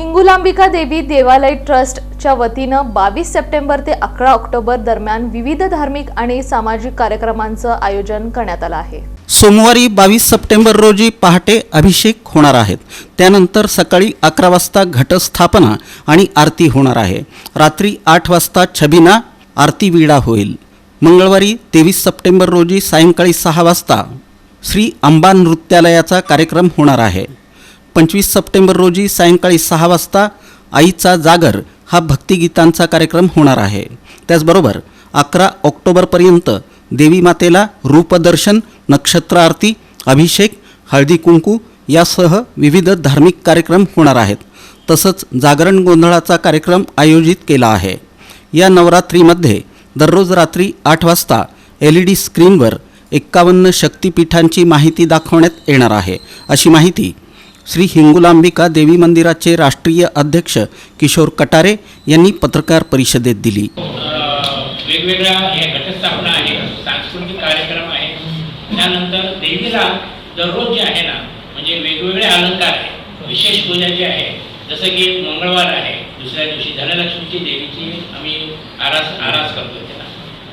हिंगुलांबिका देवी देवालय ट्रस्टच्या वतीनं बावीस सप्टेंबर ते अकरा ऑक्टोबर दरम्यान विविध धार्मिक आणि सामाजिक कार्यक्रमांचं आयोजन करण्यात आलं आहे. सोमवारी बावीस सप्टेंबर रोजी पहाटे अभिषेक होणार आहेत. त्यानंतर सकाळी अकरा वाजता घटस्थापना आणि आरती होणार आहे. रात्री आठ वाजता छबिना आरती विडा होईल. मंगळवारी तेवीस सप्टेंबर रोजी सायंकाळी सहा वाजता श्री अंबा नृत्यालयाचा कार्यक्रम होणार आहे. पंचवीस सप्टेंबर रोजी सायंकाळी सहा वाजता आईचा जागर हा भक्तिगीतांचा कार्यक्रम होणार आहे. त्याचबरोबर अकरा ऑक्टोबरपर्यंत देवी मातेला रूपदर्शन नक्षत्र आरती अभिषेक हळदी कुंकू यासह विविध धार्मिक कार्यक्रम होणार आहेत. तसंच जागरण गोंधळाचा कार्यक्रम आयोजित केला आहे. या नवरात्रीमध्ये दररोज रात्री आठ वाजता एल ई डी स्क्रीनवर एक्कावन्न शक्तिपीठांची माहिती दाखवण्यात येणार आहे. अशी माहिती श्री हिंगुलांबिका देवी मंदिराचे राष्ट्रीय अध्यक्ष किशोर कटारे यांनी पत्रकार परिषदेत दिली. वेगवेगळ्या घटस्थापना आहे सांस्कृतिक कार्यक्रम आहे त्यानंतर देवीला दररोज जे आहे ना म्हणजे वेगवेगळे अलंकार आहे विशेष पूजा आहे जसं की मंगळवार आहे दुसऱ्या दिवशी धनलक्ष्मीची देवीची आम्ही आरास आरास करतो त्याला.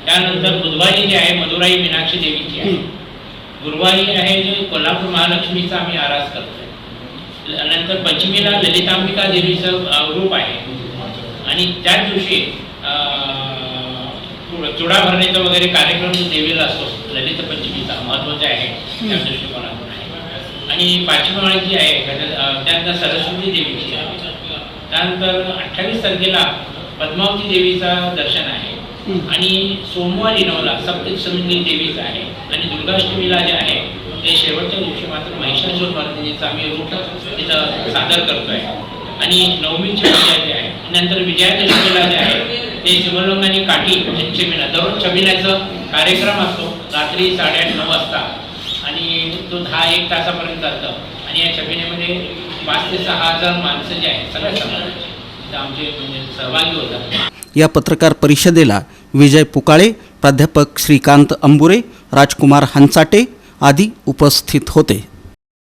त्यानंतर बुधवारी जी आहे मदुराई मीनाक्षी देवीची आहे. गुरुवारी आहे जे कोल्हापूर महालक्ष्मीचा आम्ही आरास करतोय. नंतर पंचमीला ललितांबिका देवीचं रूप आहे. आणि त्याच दिवशी चुडा- भरणीचा वगैरे कार्यक्रम देवीला असतो. ललित पंचमीचा महत्त्वाचा आहे त्या दृष्टिकोनातून आहे आणि पाचवी माळी जी आहे त्यानंतर सरस्वती देवीची आहे. त्यानंतर अठ्ठावीस तारखेला पद्मावती देवीचा दर्शन आहे. आणि सोमवारी नवला सप्तशृंगी देवीचं आहे. आणि दुर्गाष्टमीला जे आहे ते शेवटच्या दिवशी मात्र महिषासूर मर्दिनीचं आम्ही रूप तिथं सादर करतोय. आणि नवमीच्या विजया जे आहे नंतर विजयादशमीला जे आहे ते शिवलिंग आणि काठी छबिना दररोज छबिन्याचं कार्यक्रम असतो रात्री साडेआठ नऊ वाजता. आणि तो दहा एक तासापर्यंत जातं आणि या छबिनेमध्ये पाच ते सहा हजार माणसं जे आहेत सगळ्या समाजाची. आमचे म्हणजे सहभागी होतात. या पत्रकार परिषदेला विजय पुकाळे प्राध्यापक श्रीकांत अंबुरे राजकुमार हंचाटे आदी उपस्थित होते.